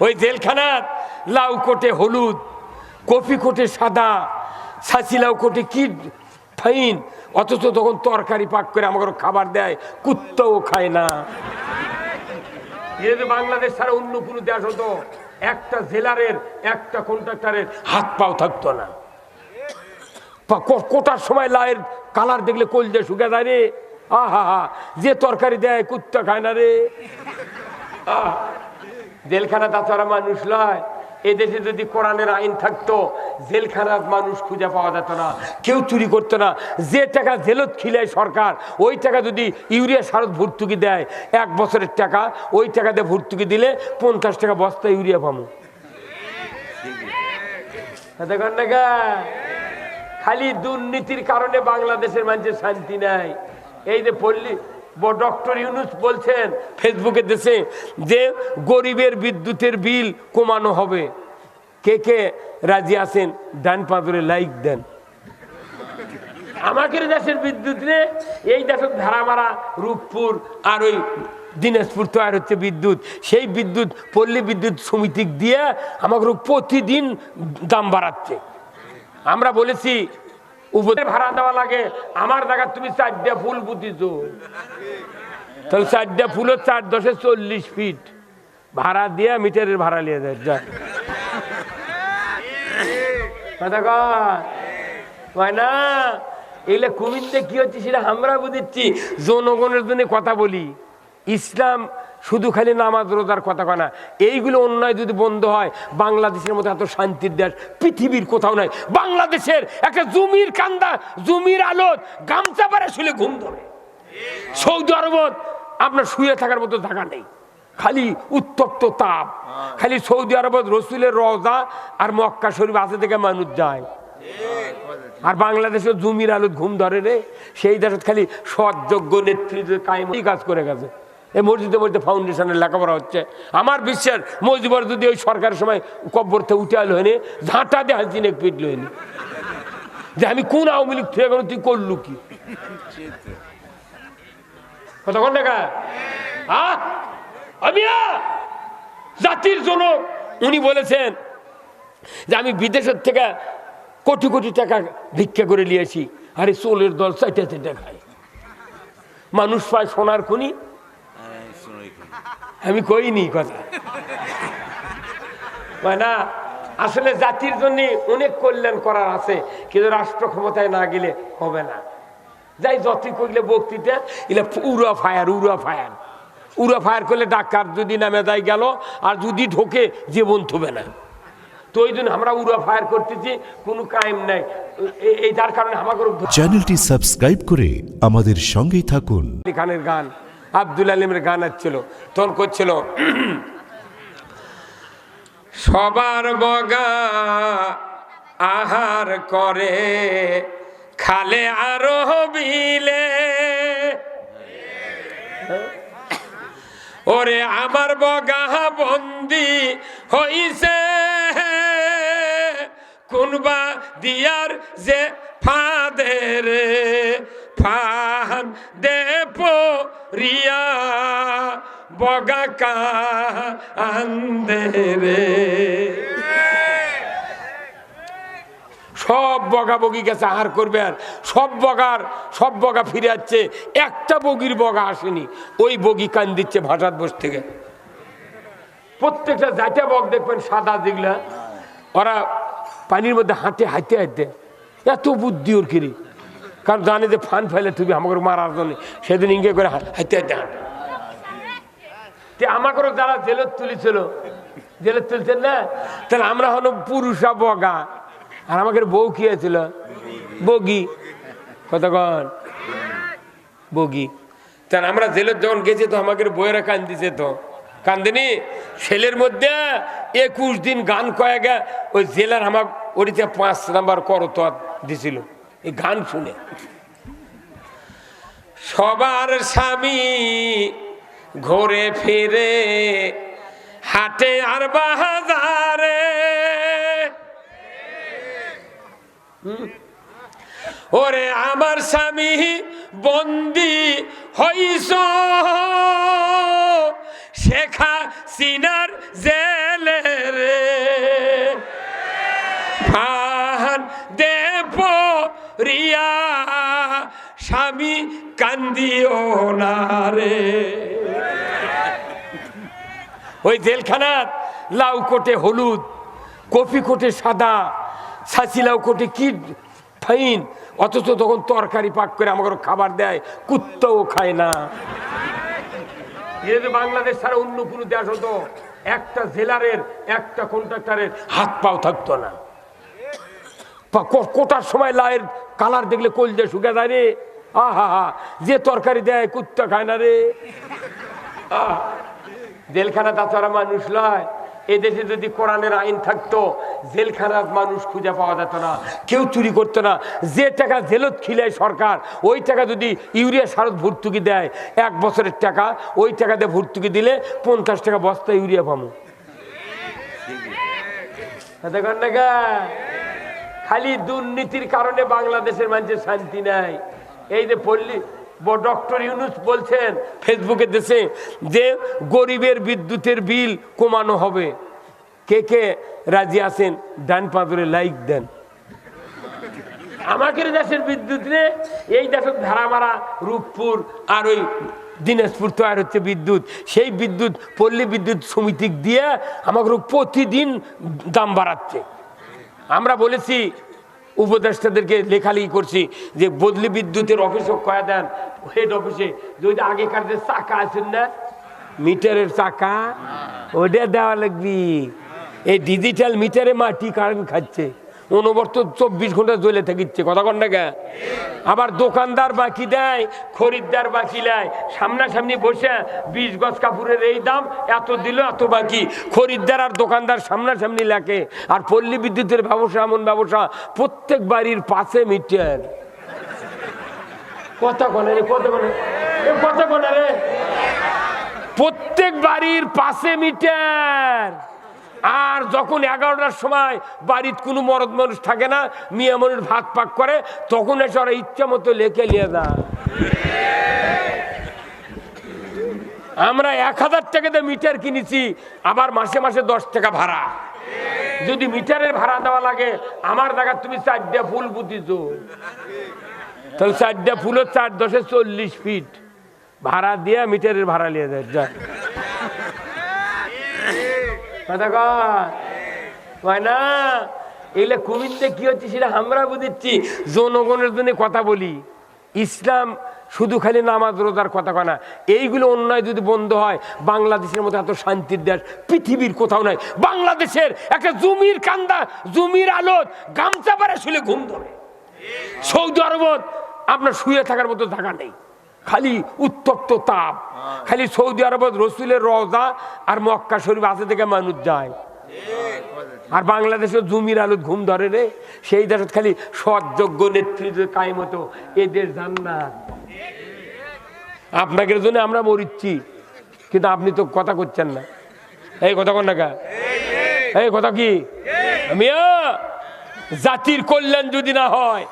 ওই জেলখানার লাউ কোটে হলুদ কপি কোটে সাদা ছাঁচি লাউ কোটে কি ফাইন? অথচ তখন তরকারি পাক করে আমাকে খাবার দেয় কুত্তাও খায় না। যদি বাংলাদেশ ছাড়া অন্য কোনো দেশ হতো একটা জেলারের একটা কন্ট্রাক্টরের হাত পাও থাকতো না। কোটার সময় লায়ের কালার দেখলে কোল কলজে শুকে যায় রে। আহা হা যে তরকারি দেয় কুত্তা খায় না রে। আহ, জেলখানা তাছাড়া মানুষ লয়। এদেশে যদি কোরআনের আইন থাকতো, জেলখানার মানুষ খুঁজে পাওয়া যেত না, কেউ চুরি করতো না। যে টাকা জেলত খিলায় সরকার, ওই টাকা যদি ইউরিয়া সারত ভর্তুকি দেয়, এক বছরের টাকা, ওই টাকা দিয়ে ভর্তুকি দিলে পঞ্চাশ টাকা বস্তা ইউরিয়া পাবো। দেখুন না? খালি দুর্নীতির কারণে বাংলাদেশের মানুষের শান্তি নাই। এই যে পল্লী ডক্টর ইউনুস বলছেন, ফেসবুকে দেশে যে গরিবের বিদ্যুতের বিল কমানো হবে। কে কে রাজি আছেন? ডান পাঁদরে লাইক দেন। আমাদের দেশের বিদ্যুৎ রে, এই দেশের ধারামারা রূপপুর আর ওই দিনাজপুর তৈরি হচ্ছে বিদ্যুৎ। সেই বিদ্যুৎ, পল্লী বিদ্যুৎ সমিতি দিয়ে আমাকে প্রতিদিন দাম বাড়াচ্ছে। আমরা বলেছি উপরে ভাড়া দেওয়া লাগে। আমার জায়গা তুমি চারটা ফুল বুঝিছ তাহলে চারটা ফুলের চার দশে চল্লিশ ফিট। ভাড়া দিয়ে মিটারের ভাড়া নিয়ে দেয় যা। কথা কয়? না? এগুলো কুমিরতে কি হচ্ছে সেটা আমরা বুঝেছি জনগণের জন্য কথা বলি। ইসলাম শুধু খালি নামাজ, রোজার কথা কয় না। এইগুলো অন্যায় যদি বন্ধ হয়, বাংলাদেশের মতো এত শান্তির দেশ, পৃথিবীর কোথাও নাই। বাংলাদেশের একটা জমির কান্দা, জমির আলোত গামছা পারে শুলে ঘুম ধরে। সৌদি আরবত আপনার শুয়ে থাকার মতো জায়গা নেই। খালি উত্তপ্ত তাপ। খালি সৌদি আরবত রসুলের রওজা আর মক্কা শরীফ আছে থেকে মানুষ যায়। আর বাংলাদেশে জমির আলোত ঘুম ধরে রে। সেই দেশত খালি সৎযোগ্য নেতৃত্ব কাজ করে গেছে। এই মসজিদে মসজিদে ফাউন্ডেশনের লেখাপড়া হচ্ছে। আমার বিশ্বাস মসজিবর যদি ওই সরকারের সময় কব্বর থেকে উঠে আলো হয়নি, ঝাঁটা দিয়ে হাসিনে পিটলো হয়নি। যে আমি কোন আওয়ামী লীগ থেকে তুই করলু কি? কতক্ষণ আহ আমিয়া জাতির জনক উনি বলেছেন যে আমি বিদেশের থেকে কোটি কোটি টাকা ভিক্ষা করে নিয়েছি আরে চোলের দল চাইতে চাইতে খায় মানুষ পায় সোনার খুনি আমি কইনি কথা। না আসলে জাতির জন্য অনেক কল্যাণ করার আছে কিন্তু রাষ্ট্র ক্ষমতায় না গেলে হবে না। যাই যতই করলে বক্তৃতা এলে উড়া ফায়ার উড়া ফায়ার। উড়া ফায়ার করলে ডাক্তার যদি নামে যায় গেল আর যদি ঢোকে জীবন থবে না। তো ওই জন্য আমরা উড়া ফায়ার করতেছি কোনো কায়েম নাই। এই যার কারণে আমাকে চ্যানেলটি সাবস্ক্রাইব করে আমাদের সঙ্গেই থাকুন। আলী খানের গান। আব্দুল আলিমের গান আসছিল, তখন করছিল, সবার বগা আহার করে খালে আরও বিলে। ওরে আমার বগা বন্দি হইছে, কোনবা দিয়ার যে ফাদের ফান দে রিয়া বগা কা আন্দে রে। সব বগা বগি গেছে, আহার করবে আর। সব বগার, সব বগা ফিরে যাচ্ছে একটা বগির বগা আসেনি। ওই বগি কান দিচ্ছে ভাষাত বস থেকে। প্রত্যেকটা জায়গা বগ দেখবেন, সাদা দিগলা ওরা পানির মধ্যে হাঁটে হাঁটতে হাঁটতে এত বুদ্ধি ওর কিরি। কারণ জানে যে ফান ফেলে তুমি আমাকে মারার জন্য। সেদিন ইঙ্গে করে হা- হাঁটতে হাঁটতে হাঁটে তে আমাকেও যারা জেলত তুলেছিল, জেলত তুলছেন না? তাহলে আমরা হলো পুরুষা বগা। আর আমাকে বউ কি হয়েছিল বগি। কতক্ষণ বগি। তাহলে আমরা জেলত যখন গেছি তো আমাকে বইয়েরা কান্দিছে তো। কান্দিনি? ছেলের মধ্যে একুশ দিন গান কয়ে গে ওই জেলার আমার ওটিতে পাঁচ নাম্বার করতোয়াত দিছিল। এই গান শুনে। সবার স্বামী ঘুরে ফিরে, হাটে আর হুম। ওরে আমার স্বামী, বন্দি হইস শেখা সিনার জেলে রে। রিয়া স্বামী কান্দিও না রে। ওই জেলখানার লাউ কোটে হলুদ কফি কোটে সাদা, ছাঁচি লাউ কোটে কি ফাইন, অথচ তখন তরকারি পাক করে আমাকে খাবার দেয়, কুত্তাও খায় না। এটা বাংলাদেশ ছাড়া অন্য কোনো দেশ হতো, একটা জেলারের, একটা কন্ট্রাক্টরের হাত পাও থাকতো না। কোটার সময় লায়ের কালার দেখলে কল দিয়ে শুকে যায় রে। আহা হা যে তরকারি দেয় কুত্তা খায় না রে। জেলখানা তাছাড়া মানুষ নয় এদেশে যদি কোরআনের আইন থাকতো জেলখানার মানুষ খুঁজে পাওয়া যেত না, কেউ চুরি করতো না। যে টাকা জেলত খিলায় সরকার, ওই টাকা যদি ইউরিয়া সারত ভর্তুকি দেয়, এক বছরের টাকা, ওই টাকা দিয়ে ভর্তুকি দিলে পঞ্চাশ টাকা বস্তা ইউরিয়া পাবো দেখুন না? খালি দুর্নীতির কারণে বাংলাদেশের মানুষের শান্তি নাই। এই যে পল্লী ডক্টর ইউনুস বলছেন ফেসবুকে দেশে যে গরিবের বিদ্যুতের বিল কমানো হবে। কে কে রাজি আছেন? ডান পাঁদরে লাইক দেন। আমাদের দেশের বিদ্যুৎ রে, এই দেশের ধারামারা রূপপুর আর ওই দিনাজপুর তৈরি হচ্ছে বিদ্যুৎ। সেই বিদ্যুৎ, পল্লী বিদ্যুৎ সমিতি দিয়ে আমাকে প্রতিদিন দাম বাড়াচ্ছে। আমরা বলেছি উপদেষ্টাদেরকে লেখালেখি করছি যে বদলি বিদ্যুতের অফিসও কয়া দেন হেড অফিসে যদি আগেকার যে চাকা আছেন না মিটারের চাকা ওটা দেওয়া লাগবি। এই ডিজিটাল মিটারে মাটি কারেন্ট খাচ্ছে। অনবর্ত চব্বিশ ঘণ্টা জ্বলে থাকিচ্ছে। কথা কন কে? আবার দোকানদার বাকি দেয়, খরিদ্দার বাকি দেয় সামনাসামনি বসে বিশ গজ কাপড়ের এই দাম, এত দিল, এত বাকি। খরিদ্দার আর দোকানদার সামনাসামনি লেখে, আর পল্লী বিদ্যুতের ব্যবসা এমন ব্যবসা, প্রত্যেক বাড়ির পাশে মিটার। কথা কনে রে, কথা কনে কথা কনে রে। প্রত্যেক বাড়ির পাশে মিটার। আর যখন এগারোটার সময় বাড়ির কোনো মরদ মানুষ থাকে না, মিয়া মানুষ ভাত পাক করে, তখন এসে ওরা ইচ্ছা মতো লেখে নিয়ে দা আমরা এক হাজার টাকাতে মিটার কিনেছি, আবার মাসে মাসে দশ টাকা ভাড়া। যদি মিটারের ভাড়া দেওয়া লাগে, আমার দেখা তুমি চারটা ফুল বুঝিছ তাহলে চারটা ফুলের চার দশে চল্লিশ ফিট। ভাড়া দিয়ে মিটারের ভাড়া নিয়ে যায় কথা কয়? না এগুলো কুমিরতে কি হচ্ছে সেটা আমরা বুঝেছি জনগণের জন্য কথা বলি। ইসলাম শুধু খালি নামাজ, রোজার কথা কয় না। এইগুলো অন্যায় যদি বন্ধ হয়, বাংলাদেশের মতো এত শান্তির দেশ, পৃথিবীর কোথাও নাই। বাংলাদেশের একটা জমির কান্দা, জমির আলোত গামছা পারে শুলে ঘুম ধরে। সৌদি আরবত আপনার শুয়ে থাকার মতো জায়গা নেই। খালি উত্তপ্ত তাপ খালি সৌদি আরবত রসুলের রওজা আর মক্কা শরীফ আছে থেকে মানুষ যায়। আর বাংলাদেশে জমির আলোত ঘুম ধরে রে সেই দেশত খালি সৎযোগ্য নেতৃত্ব কায়েম হতো এদের জান্নাত। আপনাকে জন্য আমরা মরিচ্ছি কিন্তু আপনি তো কথা করছেন না। এই কথা কন না কা? এই কথা কি? মিয়া জাতির কল্যাণ যদি না হয়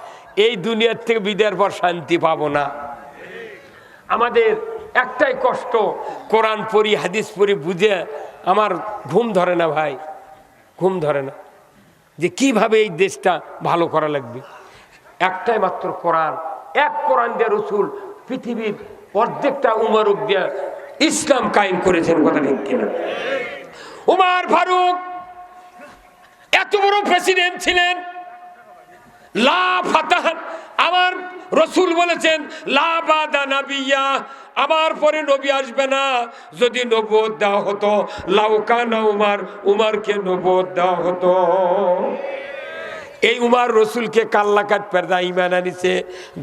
এই দুনিয়ার থেকে বিদায়ের পর শান্তি পাবো না। আমাদের একটাই কষ্ট, কোরআন পড়ি, হাদিস পড়ি, বুঝে আমার ঘুম ধরে না ভাই, ঘুম ধরে না। যে কীভাবে এই দেশটা ভালো করা লাগবে? একটাই মাত্র কোরআন, এক কোরআন দিয়ে রসুল পৃথিবীর অর্ধেকটা উমারক দিয়ে ইসলাম কায়েম করেছেন, কথা ঠিক কিনা? উমার ফারুক, এত বড় প্রেসিডেন্ট ছিলেন লা আমার রসুল বলেছেন, লা আমার পরে নবী আসবে না। যদি নবোধ দেওয়া হতো লাউকানা উমার, উমারকে নবোধ দেওয়া হতো। এই উমার রসুলকে কাল্লা কাট পেরদা ইমান আনিছে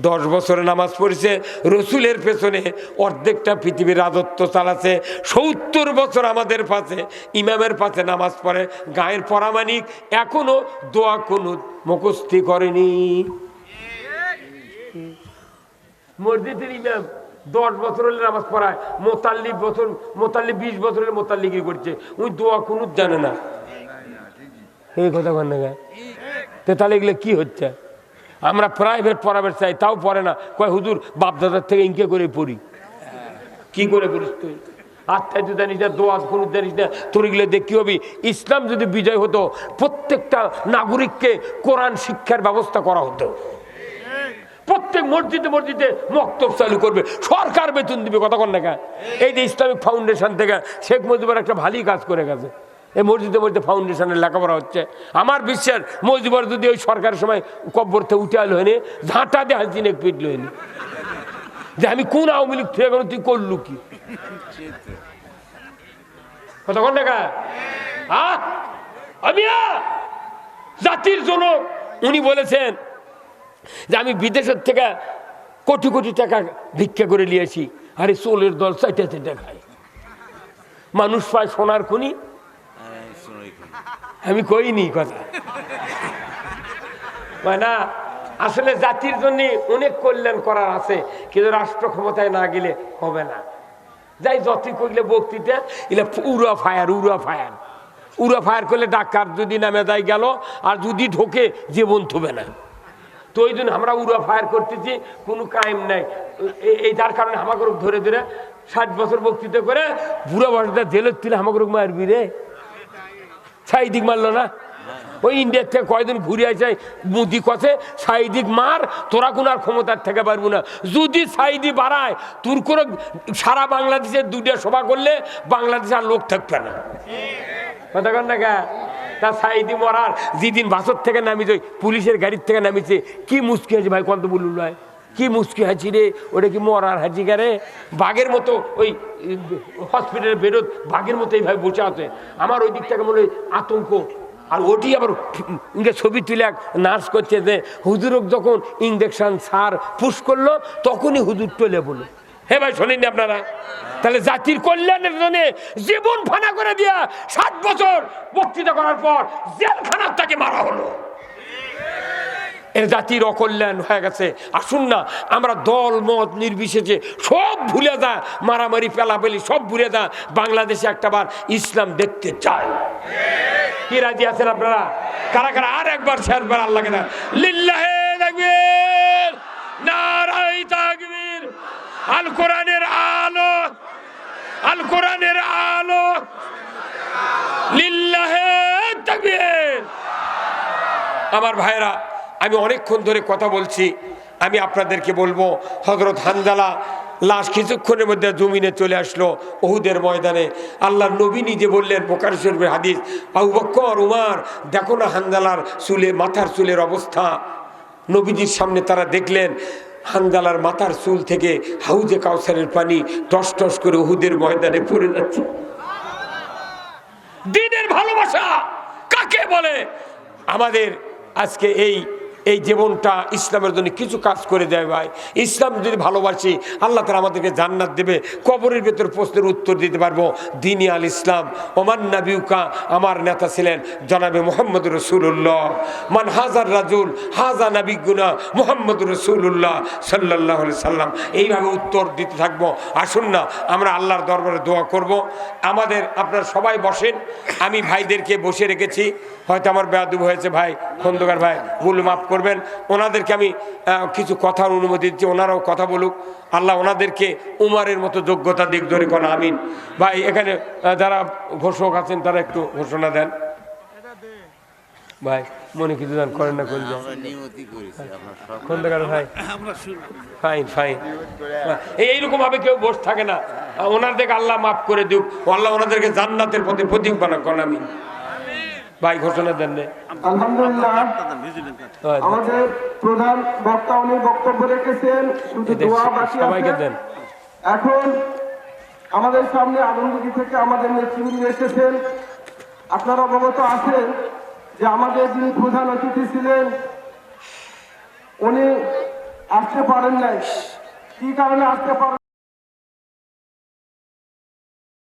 দশ বছরে নামাজ পড়েছে রসুলের পেছনে অর্ধেকটা পৃথিবীর রাজত্ব চালাচ্ছে সত্তর বছর আমাদের পাশে ইমামের পাশে নামাজ পড়ে গায়ের পরামানিক এখনও দোয়া কোনো মুখস্থি করেনি। মসজিদের ইমাম দশ বছর হলে নামাজ পড়ায় মোতাল্লি বছর মোতাল্লি বিশ বছর হলে মোতাল্লিগি করছে ওই দোয়া কোনো জানে না। এই কথা কন না গা? তো তাহলে এগুলো কি হচ্ছে? আমরা প্রাইভেট পড়াবে চাই, তাও পড়ে না। কয়, হুজুর, বাপদাদার থেকে ইনকে করে পড়ি। কি করে পড়িস তুই? আত্মায় তুই জানিস না দোয়াত কোনো জানিস না। তোর এগুলো দিয়ে কি হবে? ইসলাম যদি বিজয় হতো, প্রত্যেকটা নাগরিককে কোরআন শিক্ষার ব্যবস্থা করা হতো। প্রত্যেক মসজিদে মসজিদে মক্তব চালু করবে। সরকার বেতন দিবে কতক্ষণ দেখা এই যে ইসলামিক ফাউন্ডেশন থেকে শেখ মুজিবুর একটা ভালোই কাজ করে গেছে। এই মসজিদে মসজিদে ফাউন্ডেশনের লেখাপড়া হচ্ছে। আমার বিশ্বাস মজিবর যদি ওই সরকারের সময় কব্বর থেকে উঠে আলো হয়নি, ঝাঁটা দিয়ে হাসিন এক পিটলো হয়নি। যে আমি কোন আওয়ামী লীগ থেকে তুই করলু কি? কতক্ষণ আহ আমিয়া জাতির জনক উনি বলেছেন যে আমি বিদেশের থেকে কোটি কোটি টাকা ভিক্ষা করে নিয়েছি আরে চোলের দল চাইতে চাইতে খায় মানুষ পায় সোনার খুনি আমি কইনি কথা। না আসলে জাতির জন্য অনেক কল্যাণ করার আছে, কিন্তু রাষ্ট্র ক্ষমতায় না গেলে হবে না। যাই যতই করলে বক্তৃতা, এলে উড়া ফায়ার উড়া ফায়ার। উড়া ফায়ার করলে ডাক্তার যদি নামে যায় গেল, আর যদি ঢোকে, জীবন থবে না। তো ওই জন্য আমরা উড়া ফায়ার করতেছি, কোনো কায়েম নাই। এই যার কারণে আমাকে ধরে ধরে ষাট বছর বক্তৃতা করে, বুড়া বয়সটা জেলের তুলে আমাকে মারবি রে। সাইদিক মারলো না? ওই ইন্ডিয়ার থেকে কয়দিন ঘুরে আসে, মুদি কথে সাইদিক মার, তোরা কোন আর ক্ষমতার থেকে পারব না। যদি সাইদি বাড়ায়, তোর করে সারা বাংলাদেশের দুটা সভা করলে বাংলাদেশে আর লোক থাকবে না। কথা তা সাইদি মরার যেদিন বাসর থেকে ওই পুলিশের গাড়ির থেকে নামিছে, কি মুশকিল আছে ভাই, কত বলুন ভাই কি মুশকি হাঁচি রে? ওটা কি মরার হাঁচি গারে বাঘের মতো ওই হসপিটালের বেরোত, বাঘের মতো এইভাবে বসে আছে। আমার ওই দিক থেকে মনে হয় আতঙ্ক। আর ওটি আবার ইংরেজ ছবি তুলে এক নার্স করছে যে হুজুরক যখন ইঞ্জেকশন সার পুশ করল, তখনই হুজুর টলে বলো হে ভাই, শোনেননি আপনারা? তাহলে জাতির কল্যাণের জন্য জীবন ফানা করে দিয়া সাত বছর বক্তৃতা করার পর জেলখানার তাকে মারা হলো। এর জাতির অকল্যাণ হয়ে গেছে। আসুন না, আমরা দল, মত, নির্বিশেষে সব ভুলে যা, মারামারি, পেলাপেলি সব ভুলে যা, বাংলাদেশে একটাবার ইসলাম দেখতে চায় কি রাজি আছেন আপনারা? কারা কারা? আর একবার শেষবার আল্লাহকে দেন লিল্লাহে তাকবীর নারাই তাকবীর, আল কোরআনের আলো, আল কোরআনের আলো। লিল্লাহে তাকবীর। আমার ভাইরা আমি অনেকক্ষণ ধরে কথা বলছি। আমি আপনাদেরকে বলব হজরত হানজালা লাশ কিছুক্ষণের মধ্যে জমিনে চলে আসলো ওহুদের ময়দানে। আল্লাহ নবী নিজে বললেন, বোকার শরীফের হাদিস, আবু বক্কর উমার, দেখো না হানজালার চুলে, মাথার চুলের অবস্থা। নবীজির সামনে তারা দেখলেন, হানজালার মাথার চুল থেকে হাউজে কাউসারের পানি টস টস করে ওহুদের ময়দানে পড়ে যাচ্ছে। দিনের ভালোবাসা কাকে বলে? আমাদের আজকে এই এই জীবনটা ইসলামের জন্য কিছু কাজ করে দেয় ভাই। ইসলাম যদি ভালোবাসি, আল্লাহ তালা আমাদেরকে জান্নাত দেবে। কবরের ভেতর প্রশ্নের উত্তর দিতে পারব, দিনী আল ইসলাম, ওমান নাবিউকা আমার নেতা ছিলেন জনাবে মোহাম্মদ রসুল্লাহ মান হাজার রাজুল, হাজা নাবিগুনা মোহাম্মদ রসুল্লাহ সাল্লাহ সাল্লাম। এইভাবে উত্তর দিতে থাকব। আসুন না, আমরা আল্লাহর দরবারে দোয়া করব। আমাদের, আপনার সবাই বসেন। আমি ভাইদেরকে বসে রেখেছি। হয়তো আমার বেয়াদুব হয়েছে ভাই, খন্দকার ভাই, ভুল মাফ করবেন। ওনাদেরকে আমি কিছু কথার অনুমতি দিচ্ছি ওনারাও কথা বলুক। আল্লাহ ওনাদেরকে উমারের মতো যোগ্যতা দিক ধরে কোন আমিন। ভাই এখানে যারা ঘোষক আছেন তারা একটু ঘোষণা দেন। ভাই মনে কিছু দান করেন না খন্দকার ভাই? Fine fine. এইরকম ভাবে কেউ বসে থাকে না। ওনার দেখে আল্লাহ মাফ করে দিক আল্লাহ ওনাদেরকে জান্নাতের পথে প্রতীক বানাক কোন আমি ভাই ঘোষণা দেন আলহামদুলিল্লাহ। আমাদের প্রধান বক্তা উনি বক্তব্য রেখেছেন শুধু দোয়া বাকি সবাইকে দেন। এখন আমাদের সামনে আলমদিঘি থেকে আমাদের নেতৃবৃন্দ এসেছেন। আপনারা অবগত আছেন যে আমাদের যিনি প্রধান অতিথি ছিলেন উনি আসতে পারেন নাই। কি কারণে আসতে পারেন